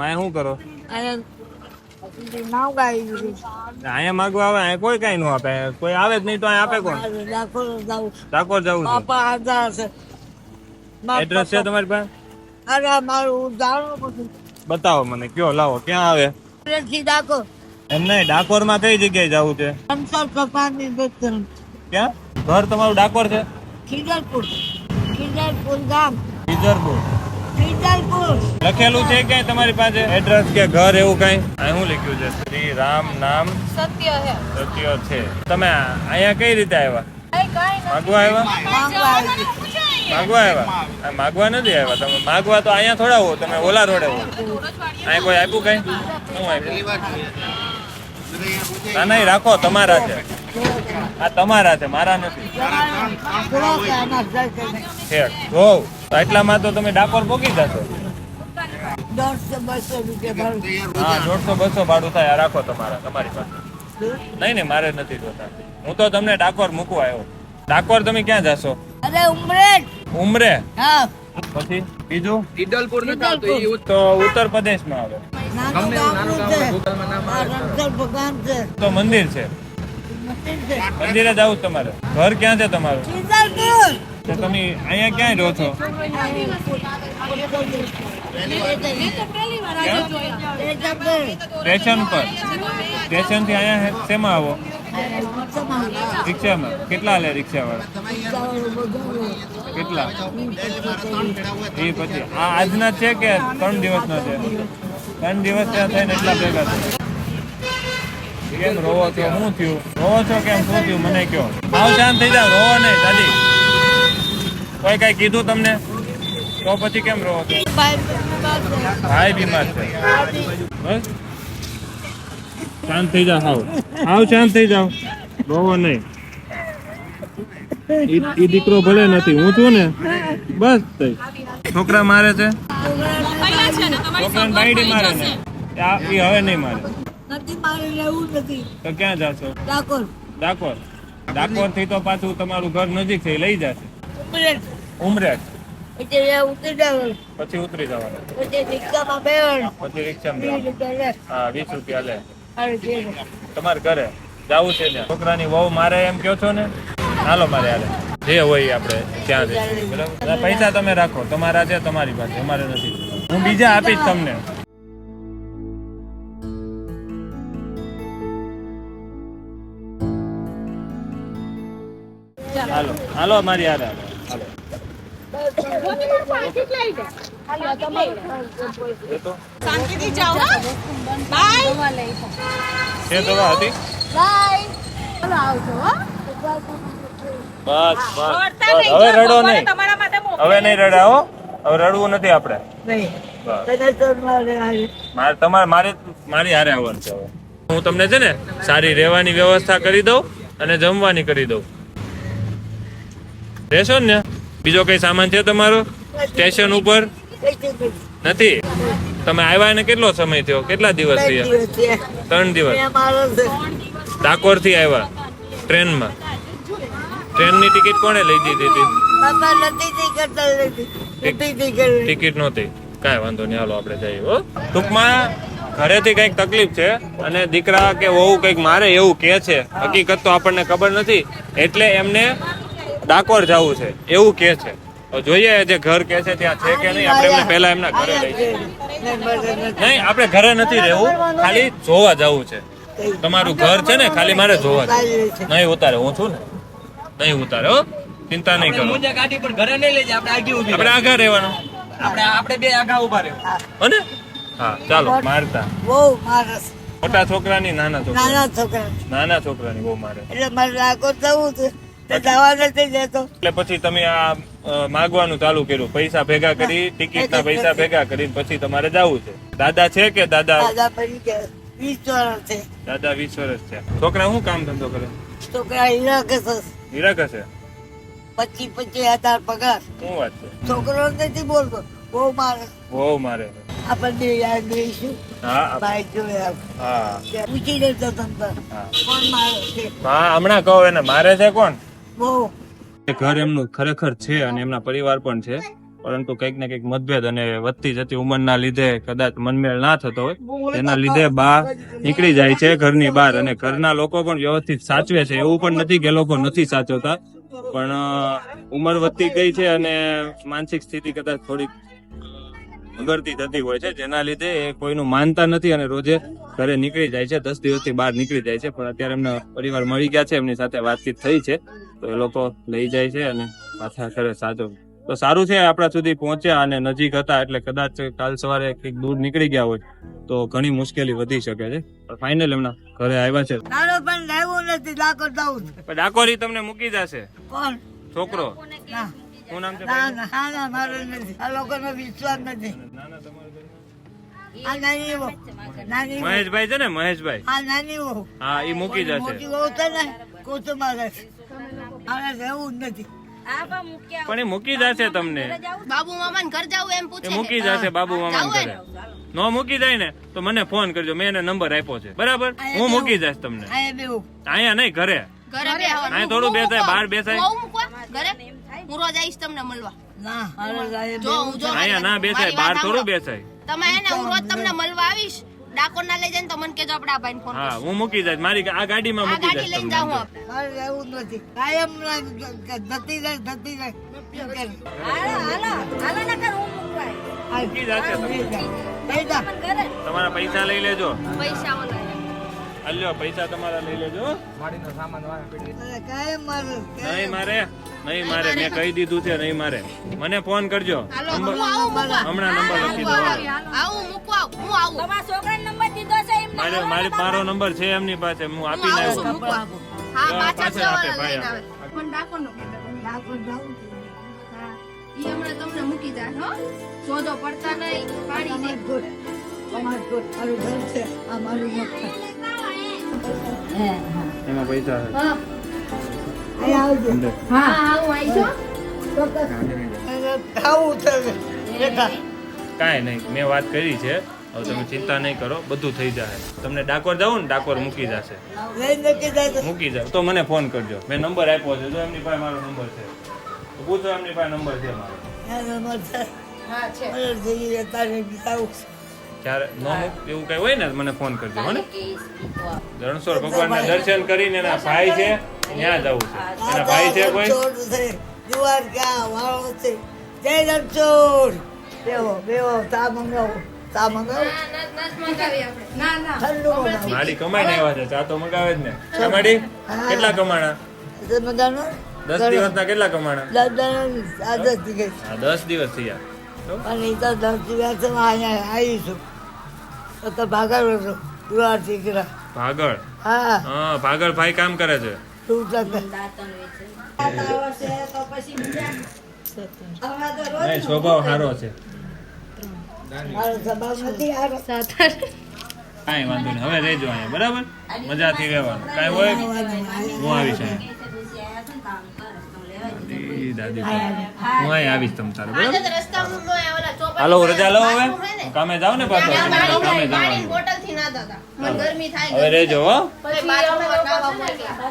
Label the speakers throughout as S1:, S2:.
S1: તમે શું કરો?
S2: અહીંયા નાવ ગાઈ દીધું.
S1: અહીંયા માગવા આવે અહીંયા કોઈ કઈ ન આપે. કોઈ આવે જ નહીં તો અહીંયા આપે કોણ?
S2: ડાકોર
S1: જવું છે.
S2: બાપા આધાર છે મારા
S1: એડ્રેસ છે તમારી પાસે?
S2: અરે મારું
S1: બતાવો મને કયો લાવો ક્યાં આવે?
S2: ડાકોર.
S1: એમ નહીં ડાકોરમાં કઈ જગ્યાએ જવું છે? ક્યાં? ઘર તમારું ડાકોર છે?
S2: ખીજરપુર. ખીજરપુર ગામ.
S1: ખીજરપુર.
S2: ખીજલપુર
S1: લખેલું છે કે તમારી પાસે? એડ્રેસ કે ઘર એવું કઈ? શું લખ્યું છે? શ્રી રામ નામ?
S3: સત્ય હે.
S1: સત્ય છે. તમે અહીંયા કઈ રીતે આવ્યા?
S3: કઈ કઈ
S1: માગવા આવ્યા?
S2: માગવા
S1: આવ્યા? આ માગવા નથી આવ્યા તમે? માગવા તો અહીંયા થોડા હો તમે ઓલા રોડે હો. અહીંયા કોઈ આપ્યું કઈ? શું આપ્યું? ના નહીં રાખો તમારા છે. આ તમારા છે મારા નથી. એટલામાં તો તમે ડાકોર પોકી જશો.
S2: દોઢસો બસો રૂપિયા
S1: હા દોઢસો બસો ભાડું થાય આ રાખો તમારા તમારી પાસે. નહીં નહીં મારે નથી જોતા. હું તો તમને ડાકોર મૂકવા આવ્યો. ડાકોર તમે ક્યાં જાશો?
S2: અરે ઉમરેઠ
S1: ઉમરે?
S2: હા.
S1: પછી બીજું?
S4: ઈડલપુર નથી આવતું ઈ
S1: તો ઉત્તર પ્રદેશમાં આવે.
S2: નાનું ગામડું છે. આ રણછોડ ભગવાન છે.
S1: તો મંદિર છે.
S2: મંદિરે
S1: જવું તમારે. ઘર ક્યાં છે તમારું? તો તમે અહીંયા ક્યાં રહો છો? સ્ટેશન પર? સ્ટેશનથી અહીંયા શેમાં આવો? રિક્ષામાં. કેટલા લે રિક્ષા વાળા કેટલા? એ પછી. આ આજના છે કે ત્રણ દિવસના છે? ત્રણ દિવસ ત્યાં થઈને એટલા ભેગા છે કેમ રોવો છો? શું થયું? રોવો છો કેમ? શું થયું? મને કયો આવ શાંત થઈ જાવ રોવો નહીં, દાદી. કોઈ કઈ કીધું તમને? તો પછી કેમ રહો છો? ભાઈ બીમાર છે. બસ? શાંત થઈ જાવ હાવ. હાવ શાંત થઈ જાવ રોવો નહીં. ઈ દીકરો ભલે નથી હું છું ને. બસ થઈ. છોકરા મારે છે? છોકરાને બાયડી મારે ને આ ઈ હવે નહીં મારે. તો ક્યાં જાશો?
S2: ડાકોર.
S1: ડાકોર. ડાકોરથી તો પાછું તમારું ઘર નજીક છે એ લઈ જશે.
S2: ઉમરેઠ. પછી ઉતરી જવાનું.
S1: પછી ઉતરી જવાનું.
S2: પછી રિક્ષામાં બેવાનું
S1: પછી હા વીસ રૂપિયા લે. તમારે ઘરે જવું છે ને છોકરાની વહુ મારે એમ કયો છો ને? હાલો મારે હાલે. જે હોય આપણે ત્યાં જઈશું બરાબર? પૈસા તમે રાખો. તમારા છે તમારી પાસે. અમારે નથી. હું બીજા આપીશ તમને. હાલો. હાલો મારી હારે હાલો.
S3: શાંતિથી જાઓ બાય
S1: છે દવા હતી
S3: બાય ચાલો આવજો
S1: બસ બસ
S3: દોડતા
S1: બસ.
S3: નહીં
S1: હવે રડો નહીં.
S3: તમારા માટે મોકલ્યા.
S1: હવે નહીં રડાવો હવે રડવું નથી આપણે.
S2: નહીં.
S1: બસ.
S2: તને તો મારે
S1: મારે તમારે મારે મારી હારે આવવાનું છે હવે. હું તમને છે ને સારી રહેવાની વ્યવસ્થા કરી દઉં અને જમવાની કરી દઉં. રહેશો ને બીજો કઈ સામાન છે તમારો? સ્ટેશન ઉપર? નથી? તમે આવ્યા ને કેટલો સમય થયો? કેટલા દિવસ થયા? ત્રણ દિવસ? ડાકોરથી આવ્યા ટ્રેનમાં? ટ્રેનની ટિકિટ કોણે લઈ દીધી હતી? ટિકિટ નહોતી. કાંઈ વાંધો નહીં. હાલો આપણે જઈએ હો. ટૂંકમાં ઘરેથી કંઈક તકલીફ છે અને દીકરા કે વહુ કંઈક મારે એવું કહે છે. હકીકત તો આપણને ખબર નથી. એટલે એમને ડાકોર જવું છે એવું કે છે. તો જોઈએ જે ઘર કે છે ત્યાં છે કે નહીં આપણે એમને પહેલા એમના ઘરે લઈ નહીં આપણે ઘરે નથી રહેવું ખાલી જોવા જવું છે. તમારું ઘર છે ને ખાલી મારે જોવા જવું નહીં ઉતારે હું છું ને? નહીં ઉતારે હો. ચિંતા નહીં કરો.
S4: ગાડી પણ ઘરે નહીં લઈ જાય આપણે આગી ઊભી
S1: આપણે આગળ રહેવાનું.
S4: આપણે આપણે બે આગા ઊભા રહેવું.
S1: અને હા ચાલો મારતા.
S2: બહુ મારસ.
S1: મોટા છોકરાની નાના છોકરા
S2: નાના છોકરા
S1: નાના છોકરાની બહુ મારે.
S2: એટલે મારે ડાકોર જવું છે.
S1: એટલે પછી તમે આ માગવાનું ચાલુ કર્યું. પૈસા ભેગા કરી ટિકિટ ના પૈસા ભેગા કરી પછી તમારે જવું છે. દાદા છે કે દાદા?
S2: દાદા પડી ગયા. વીસ વર્ષ છે.
S1: દાદા વીસ વર્ષ છે. છોકરા શું કામ ધંધો કરે?
S2: છોકરા હીરા કે
S1: હીરા કશે
S2: પચીસ પચીસ હજાર પગાર.
S1: શું વાત છે?
S2: છોકરો નથી બોલતો. બહુ મારે.
S1: બહુ મારે.
S2: આપણને યાદ રહીશું
S1: હા.
S2: ભાઈ જોયા
S1: હા.
S2: પૂછી લેતો તંત્ર
S1: હા.
S2: કોણ મારે છે?
S1: હા હમણાં કહો એને. મારે છે કોણ? ઘર એમનું ખરેખર છે અને એમના પરિવાર પણ છે. પરંતુ કંઈક ને કંઈક મતભેદ અને વધતી જતી ઉંમરના લીધે કદાચ મનમેળ ના થતો હોય. તેના લીધે બા નીકળી જાય છે ઘરની બહાર અને ઘરના લોકો પણ વ્યવસ્થિત સાચવે છે. એવું પણ નથી કે લોકો નથી સાચવતા. પણ ઉંમર વધતી ગઈ છે અને માનસિક સ્થિતિ કદાચ થોડીક બગડતી થતી હોય છે જેના લીધે એ કોઈનું માનતા નથી અને રોજે ઘરે નીકળી જાય છે દસ દિવસથી બહાર નીકળી જાય છે પણ અત્યારે એમના પરિવાર મળી ગયા છે એમની સાથે વાતચીત થઈ છે તો એ લોકો લઈ જાય છે અને પાછા ઘરે સાચો તો સારું છે આપણા સુધી પહોંચ્યા અને નજીક હતા એટલે કદાચ કાલ સવારે કંઈક દૂર નીકળી ગયા હોય તો ઘણી મુશ્કેલી વધી શકે છે. ફાઇનલ એમના ઘરે આવ્યા છે.
S2: તારો પણ નથી
S1: ડાકોરી તમને મૂકી જશે?
S2: કોણ?
S1: છોકરો?
S2: ના
S1: શું નામ છે
S2: ના ના ના મારો નથી. આ લોકોનો વિશ્વાસ નથી. આ નાની વહુ. નાની વહુ.
S1: મહેશભાઈ છે ને મહેશભાઈ?
S2: હા નાની વહુ.
S1: હા એ મૂકી જશે.
S2: મોટી વહુ છે ને કુટુંબમાં રહે છે. રહેવું જ નથી.
S1: પણ એ મૂકી જશે તમને.
S3: બાબુ મામા ઘર જાવું એમ પૂછે
S1: મૂકી જશે બાબુ મામા ઘરે. નો મૂકી જાય ને તો મને ફોન કરજો. મેં એને નંબર આપ્યો છે. બરાબર? હું મૂકી જઈશ તમને.
S2: અહીંયા
S1: નહીં ઘરે.
S3: ઘરે
S1: અહીંયા થોડું બેસાય બહાર બેસાય.
S3: ઘરે? હું રોજ આવીશ તમને મળવા.
S2: ના મારે અહીંયા
S3: જો હું જો
S1: અહીંયા ના બેસાય બહાર થોડું બેસાય.
S3: તમે હે ને હું રોજ તમને મળવા આવીશ. ડાકોર ના લઈ જાય તો મને કેજો આપણે આ ભાઈને ફોન
S1: હા હું મૂકી જઈશ મારી આ ગાડીમાં
S3: આ
S1: મૂકી
S3: ગાડી લઈને જાઉં આપણે.
S2: મારે રહેવું નથી. કાયમ ધતી જાય ધતી જાય. એમ કરે. હાલ.
S1: મૂકી જશે તમને.
S2: લઈ જા.
S1: તમારા પૈસા લઈ લેજો.
S3: પૈસા
S1: અલ્યો પૈસા તમારા લઈ લેજો. હો.
S4: સામાન વાળા પેટી
S2: કાયમ મારે
S1: નહીં મારે. નહીં મારે મેં કહી દીધું છે નહીં મારે. મને ફોન કરજો. હમણાં નંબર લખી દો. હા.
S3: આવું મૂકવા હું આવું.
S1: મારે મારી મારો નંબર છે એમની પાસે. હું આપી
S3: પાછા
S1: પાછળ આપે, ભાઈ.
S3: નો તમને મૂકી જાય હો. પડતા નહીં
S2: અમાર ઘર. છે મકાન.
S1: એમાં પૈસા
S3: હા.
S2: આવજો.
S3: હા. હા હું આવી છું.
S1: કાંઈ નહીં મેં વાત કરી છે. હવે તમે ચિંતા નહીં કરો બધું થઈ જાય તમને ડાકોર જાવું ને ડાકોર મૂકી જશે.
S2: લઈ જાય તો.
S1: મૂકી જાવ તો મને ફોન કરજો. મેં નંબર આપ્યો છે જો એમની પાસે મારો નંબર છે. તો પૂછો એમની પાસે નંબર છે મારો.
S2: નંબર છે.
S3: હા છે.
S1: જ્યારે ન એવું કઈ હોય ને મને ફોન કરજો હો ને. રણછોડ ભગવાનના દર્શન કરીને એના ભાઈ છે ત્યાં જવું છે. એના ભાઈ છે કોઈ?
S2: દ્વારકા વાળો છે. જય રણછોડ બેવો બેવો ચા મંગાવો તા મંગાવો.
S3: ના ના ના ના. ના
S1: આવ્યા છે ચા તો મંગાવે જ ને. માડી કેટલા કમાણા?
S2: તે મજાનો?
S1: દસ દિવસના કેટલા કમાણા? દસ દિવસ. થયા. તો?
S2: અને એ તો દસ દિવસ અહીંયા આવીશું. તો તો ભાગળ હતો દુવાર દીકરા
S1: ભાગળ?
S2: હા.
S1: હા ભાગળ ભાઈ કામ કરે છે.
S2: શું થશે
S1: નહીં સ્વભાવ સારો છે. કાંઈ વાંધો નહીં હવે રહેજો અહીંયા બરાબર? મજાથી રહેવાનું. કાંઈ હોય? હું આવીશ અહીંયા દાદી. હું અહીંયા આવીશ તમ તારે બરાબર? હાલો રજા લો હવે? કામે જાવ ને પાછો? કામે
S3: પાણી
S1: જવાનું હવે રહેજો હો.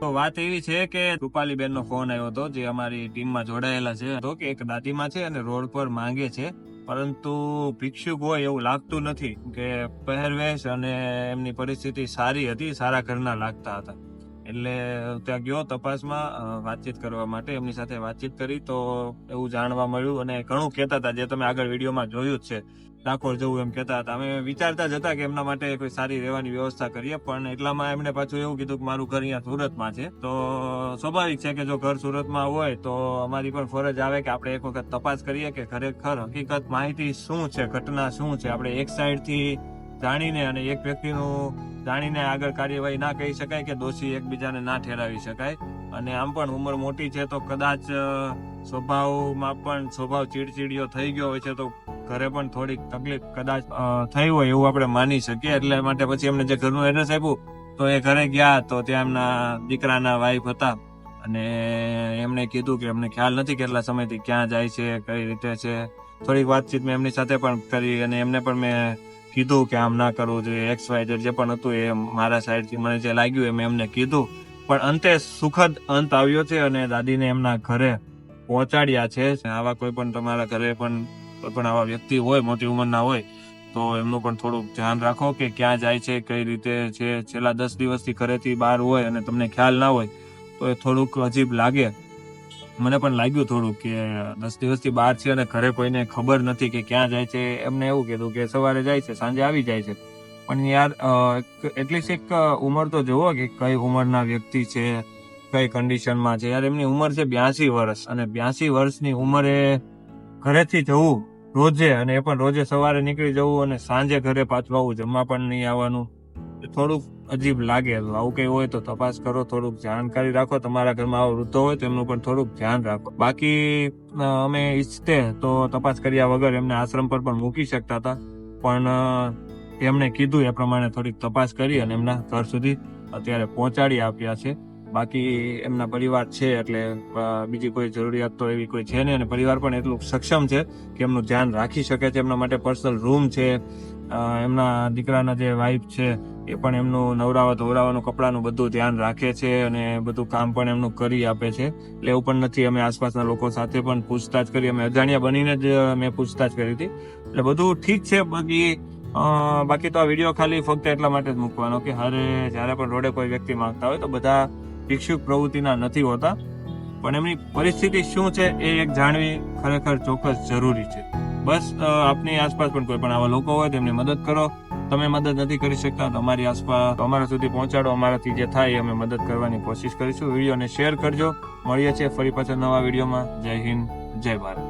S1: તો વાત એવી છે કે રૂપાલી બેન નો ફોન આવ્યો હતો જે અમારી ટીમમાં જોડાયેલા છે. તો કે એક દાદીમાં છે અને રોડ પર માંગે છે. પરંતુ ભિક્ષુક હોય એવું લાગતું નથી કે પહેરવેશ અને એમની પરિસ્થિતિ સારી હતી સારા ઘરના લાગતા હતા. એટલે ત્યાં ગયો તપાસમાં વાતચીત કરવા માટે, એમની સાથે વાતચીત કરી તો એવું જાણવા મળ્યું અને ઘણું કહેતા હતા, જે તમે આગળ વિડીયોમાં જોયું જ છે. ડાકોર જવું એમ કહેતા હતા. અમે વિચારતા જ હતા કે એમના માટે કોઈ સારી રહેવાની વ્યવસ્થા કરીએ, પણ એટલામાં એમણે પાછું એવું કીધું કે મારું ઘર અહીંયા સુરતમાં છે. તો સ્વાભાવિક છે કે જો ઘર સુરતમાં હોય, તો અમારી પણ ફરજ આવે કે આપણે એક વખત તપાસ કરીએ કે ખરેખર હકીકત માહિતી શું છે, ઘટના શું છે. આપણે એક સાઈડથી જાણીને અને એક વ્યક્તિનું જાણીને આગળ કાર્યવાહી ના કહી શકાય કે દોષી એકબીજાને ના ઠેરાવી શકાય. અને આમ પણ ઉંમર મોટી છે તો કદાચ સ્વભાવમાં પણ સ્વભાવ ચીડચીડિયો થઈ ગયો હોય છે તો ઘરે પણ થોડીક તકલીફ કદાચ થઈ હોય એવું આપણે માની શકીએ. એટલે માટે પછી એમને જે ઘરનું એડ્રેસ આપ્યું, તો એ ઘરે ગયા તો ત્યાં એમના દીકરાના વાઈફ હતા. અને એમણે કીધું કે એમને ખ્યાલ નથી કેટલા સમયથી ક્યાં જાય છે, કઈ રીતે છે. થોડીક વાતચીત મેં એમની સાથે પણ કરી અને એમને પણ મેં કીધું કે આમ ના કરવું જોઈએ, એક્સ વાય જે પણ હતું એ મારા સાઈડથી મને જે લાગ્યું એ મેં એમને કીધું. પણ અંતે સુખદ અંત આવ્યો છે અને દાદીને એમના ઘરે પહોંચાડ્યા છે. આવા કોઈ પણ તમારા ઘરે પણ કોઈ પણ આવા વ્યક્તિ હોય, મોટી ઉંમરના હોય, તો એમનું પણ થોડુંક ધ્યાન રાખો કે ક્યાં જાય છે, કઈ રીતે છે. છેલ્લા દસ દિવસથી ઘરેથી બહાર હોય અને તમને ખ્યાલ ના હોય, તો એ થોડુંક અજીબ લાગે. મને પણ લાગ્યું થોડુંક કે દસ દિવસથી બહાર છે અને ઘરે કોઈને ખબર નથી કે ક્યાં જાય છે. એમને એવું કીધું કે સવારે જાય છે, સાંજે આવી જાય છે. પણ યાર એટલીસ્ટ એક ઉંમર તો જુઓ કે કઈ ઉંમરના વ્યક્તિ છે, કઈ કન્ડિશનમાં છે. યાર, એમની ઉંમર છે બ્યાસી વર્ષ અને બ્યાસી વર્ષની ઉંમરે ઘરેથી જવું રોજે અને એ પણ રોજે સવારે નીકળી જવું અને સાંજે ઘરે પાછું આવવું જમવા પણ નહીં આવવાનું. થોડુંક અજીબ લાગે. આવું કઈ હોય તો તપાસ કરો, થોડુંક જાણકારી રાખો. તમારા ઘરમાં આવો વૃદ્ધો હોય તો એમનું પણ થોડુંક ધ્યાન રાખો. બાકી અમે ઈચ્છતે તો તપાસ કર્યા વગર એમને આશ્રમ પર પણ મૂકી શકતા હતા. પણ એમણે કીધું એ પ્રમાણે થોડીક તપાસ કરી અને એમના ઘર સુધી અત્યારે પહોંચાડી આપ્યા છે. બાકી, એમના પરિવાર છે એટલે બીજી કોઈ જરૂરિયાત તો એવી કોઈ છે નહીં અને પરિવાર પણ એટલું સક્ષમ છે કે એમનું ધ્યાન રાખી શકે છે. એમના માટે પર્સનલ રૂમ છે. એમના દીકરાના જે વાઈફ છે એ પણ એમનું નવરાવા ધોવરાવાનું કપડાનું બધું ધ્યાન રાખે છે અને બધું કામ પણ એમનું કરી આપે છે. એટલે એવું પણ નથી, અમે આસપાસના લોકો સાથે પણ પૂછતાછ કરી, અમે અજાણ્યા બનીને જ મેં પૂછતાછ કરી હતી. એટલે બધું ઠીક છે, બાકી બાકી તો આ વીડિયો ખાલી ફક્ત એટલા માટે જ મૂકવાનો કે હારે, જ્યારે પણ રોડે કોઈ વ્યક્તિ માંગતા હોય તો બધા ભિક્ષુક પ્રવૃત્તિના નથી હોતા. પણ એમની પરિસ્થિતિ શું છે એ એક જાણવી ખરેખર ચોક્કસ જરૂરી છે. બસ આપની આસપાસ પણ કોઈ પણ આવા લોકો હોય તેમની મદદ કરો. તમે મદદ નથી કરી શકતા તો અમારી આસપાસ અમારા સુધી પહોંચાડો, અમારાથી જે થાય અમે મદદ કરવાની કોશિશ કરીશું. વિડીયોને શેર કરજો. મળીએ છીએ ફરી પાછા નવા વિડીયોમાં. જય હિન્દ, જય ભારત.